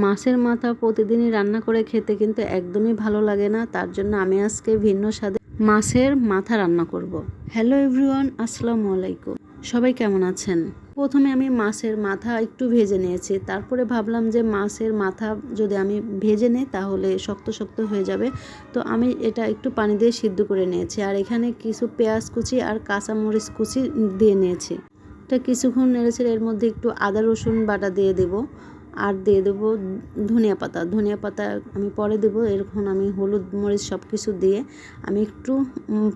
মাছের মাথা প্রতিদিনই রান্না করে খেতে কিন্তু একদমই ভালো লাগে না, তার জন্য আমি আজকে ভিন্ন স্বাদে মাছের মাথা রান্না করব। হ্যালো এভরিওয়ান, আসসালামু আলাইকুম। সবাই কেমন আছেন? প্রথমে আমি মাছের মাথা একটু ভেজে নিয়েছি, তারপরে ভাবলাম যে মাছের মাথা যদি আমি ভেজে নিই তাহলে শক্ত শক্ত হয়ে যাবে। তো আমি এটা একটু পানি দিয়ে সিদ্ধ করে নিয়েছি, আর এখানে কিছু পেঁয়াজ কুচি আর কাঁচামরিচ কুচি দিয়ে নিয়েছি। এটা কিছুক্ষণ নেড়েছে এর মধ্যে একটু আদা রসুন বাটা দিয়ে দেবো। আর দিয়ে দেবো ধনিয়া পাতা। ধনিয়া পাতা আমি পরে দেবো, এরকম আমি হলুদ মরিচ সব কিছু দিয়ে আমি একটু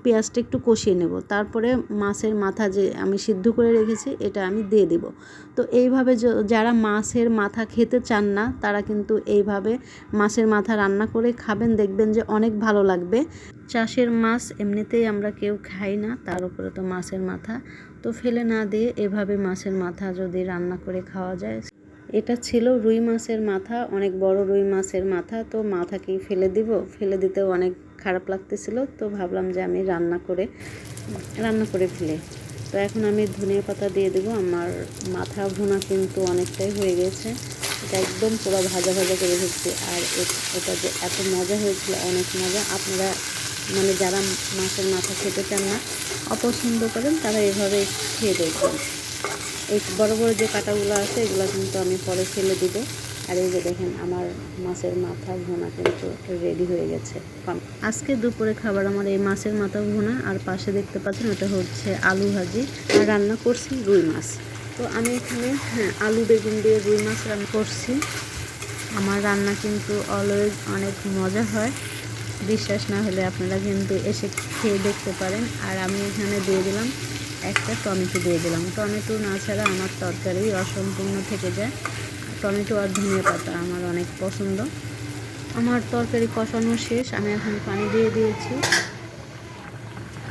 পেঁয়াজটা একটু কষিয়ে নেব। তারপরে মাছের মাথা যে আমি সিদ্ধ করে রেখেছি, এটা আমি দিয়ে দেব। তো এইভাবে যারা মাছের মাথা খেতে চান না, তারা কিন্তু এইভাবে মাছের মাথা রান্না করে খাবেন, দেখবেন যে অনেক ভালো লাগবে। চাষের মাছ এমনিতেই আমরা কেউ খাই না, তার উপরে তো মাছের মাথা। তো ফেলে না দিয়ে এভাবে মাছের মাথা যদি রান্না করে খাওয়া যায়। এটা ছিল রুই মাছের মাথা, অনেক বড় রুই মাছের মাথা, তো মাথাকেই ফেলে দিব। ফেলে দিতেও অনেক খারাপ লাগতেছিল, তো ভাবলাম যে আমি রান্না করে রান্না করে ফেলে। তো এখন আমি ধনিয়া পাতা দিয়ে দেবো। আমার মাথা ভুনা কিন্তু অনেকটাই হয়ে গেছে। এটা একদম পুরো ভাজা ভাজা করে ফেলছি আর এটা যে এত মজা হয়েছিল, অনেক মজা। আপনারা মানে যারা মাছের মাথা খেতে চান না, অপছন্দ করেন, তারা এভাবে খেয়ে দেখবেন। এই বড় বড় যে কাটাগুলো আছে, এগুলো কিন্তু আমি পরে ফেলে দিব। আর এই যে দেখেন, আমার মাছের মাথা ভোনা কিন্তু রেডি হয়ে গেছে। আজকে দুপুরে খাবার আমার এই মাছের মাথা ভোনা আর পাশে দেখতে পাচ্ছেন ওটা হচ্ছে আলু ভাজি। আর রান্না করছি রুই মাছ। তো আমি এখানে হ্যাঁ আলু বেগুন দিয়ে রুই মাছ রান্না করছি। আমার রান্না কিন্তু অলওয়েজ অনেক মজা হয়। বিশ্বাস না হলে আপনারা কিন্তু এসে খেয়ে দেখতে পারেন। আর আমি এখানে দিয়ে দিলাম একটা টমেটো দিয়ে দিলাম। টমেটো না ছাড়া আমার তরকারি অসম্পূর্ণ থেকে যায়। টমেটো আর ধনিয়া পাতা আমার অনেক পছন্দ। আমার তরকারি কষানো শেষ, আমি এখন পানি দিয়ে দিয়েছি।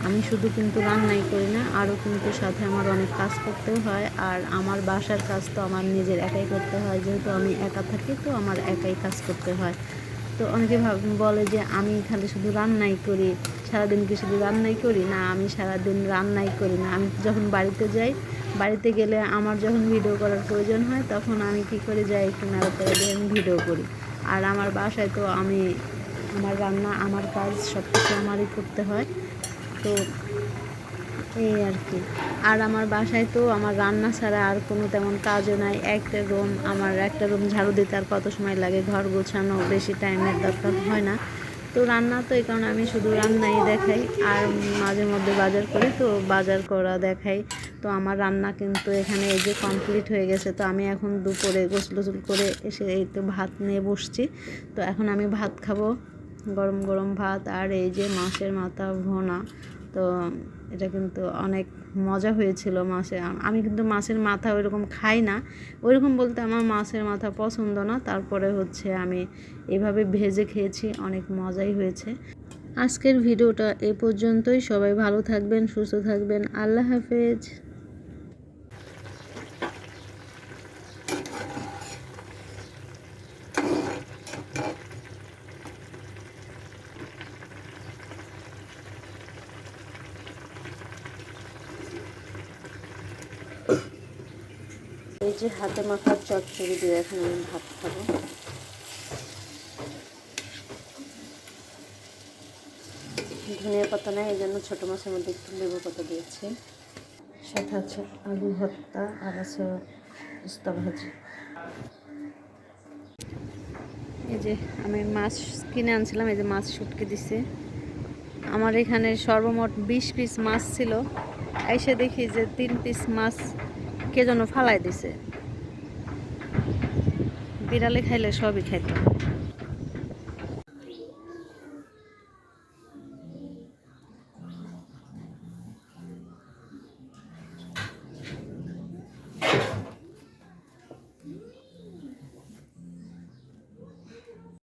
আমি শুধু কিন্তু রান্নাই করি না, আরও কিন্তু সাথে আমার অনেক কাজ করতেও হয়। আর আমার বাসার কাজ তো আমার নিজের একাই করতে হয়, যেহেতু আমি একা থাকি, তো আমার একাই কাজ করতে হয়। তো অনেকে বলে যে আমি খালি শুধু রান্নাই করি। সারাদিন কি শুধু রান্নাই করি না, আমি সারাদিন রান্নাই করি না। আমি যখন বাড়িতে যাই, বাড়িতে গেলে আমার যখন ভিডিও করার প্রয়োজন হয়, তখন আমি কি করে, যাই একটু নাড়াতাড়া দিয়ে আমি ভিডিও করি। আর আমার বাসায় তো আমি, আমার রান্না, আমার কাজ সব কিছু আমারই করতে হয়। তো এই আর কি। আর আমার বাসায় তো আমার রান্না ছাড়া আর কোনো তেমন কাজও নাই। একটা রুম, আমার একটা রুম ঝাড়ু দিতে আর কত সময় লাগে? ঘর গোছানো বেশি টাইমের দরকার হয় না। তো রান্না তো এই কারণে আমি শুধু রান্নাই দেখাই, আর মাঝে মধ্যে বাজার করি তো বাজার করা দেখাই। তো আমার রান্না কিন্তু এখানে এই যে কমপ্লিট হয়ে গেছে, তো আমি এখন দুপুরে গোসল গোসল করে এসে এই তো ভাত নিয়ে বসছি। তো এখন আমি ভাত খাব গরম গরম ভাত, আর এই যে মাছের মাথা ভোনা। তো এটা কিন্তু অনেক মজা হয়েছিল মাছে আমি কিন্তু মাছের মাথা ওইরকম খাই না। ওইরকম বলতে আমার মাছের মাথা পছন্দ না। তারপরে হচ্ছে আমি এভাবে ভেজে খেয়েছি, অনেক মজাই হয়েছে। আজকের ভিডিওটা এ পর্যন্তই। সবাই ভালো থাকবেন, সুস্থ থাকবেন। আল্লাহ হাফেজ। এই যে হাতে মাখার চচ্চড়ি দিয়ে এখন আমি ভাত খাব। ধনিয়া পাতা নেই, এই জন্য ছোটো মাছের মধ্যে একটু লেবু পাতা দিয়েছি। সাথে আছে আলু ভর্তা আর আছে উস্তা ভাজি। এই যে আমি মাছ কিনে আনছিলাম, এই যে মাছ শুটকে দিছে। আমার এখানে সর্বমোট বিশ পিস মাছ ছিল। এসে দেখি যে তিন পিস মাছ কে যেন ফালাই দিছে। বিড়ালে খাইলে সবই খাইতো।